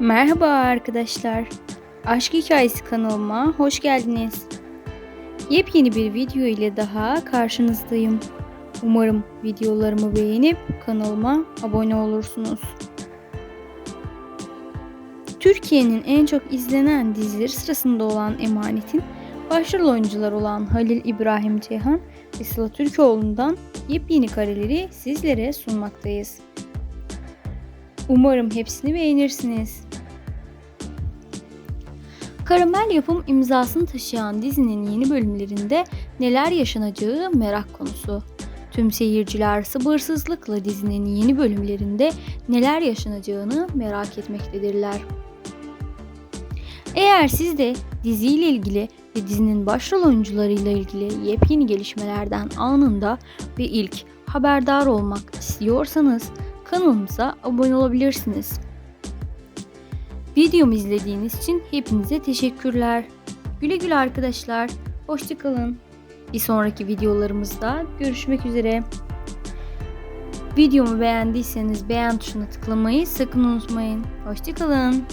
Merhaba arkadaşlar. Aşk Hikayesi kanalıma hoş geldiniz. Yepyeni bir video ile daha karşınızdayım. Umarım videolarımı beğenip kanalıma abone olursunuz. Türkiye'nin en çok izlenen dizileri sırasında olan Emanet'in başrol oyuncular olan Halil İbrahim Ceyhan ve Sıla Türkoğlu'ndan yepyeni kareleri sizlere sunmaktayız. Umarım hepsini beğenirsiniz. Karamel yapım imzasını taşıyan dizinin yeni bölümlerinde neler yaşanacağı merak konusu. Tüm seyirciler sabırsızlıkla dizinin yeni bölümlerinde neler yaşanacağını merak etmektedirler. Eğer siz de diziyle ilgili ve dizinin başrol oyuncularıyla ilgili yepyeni gelişmelerden anında ve ilk haberdar olmak istiyorsanız kanalımıza abone olabilirsiniz. Videomu izlediğiniz için hepinize teşekkürler. Güle güle arkadaşlar. Hoşçakalın. Bir sonraki videolarımızda görüşmek üzere. Videomu beğendiyseniz beğen tuşuna tıklamayı sakın unutmayın. Hoşçakalın.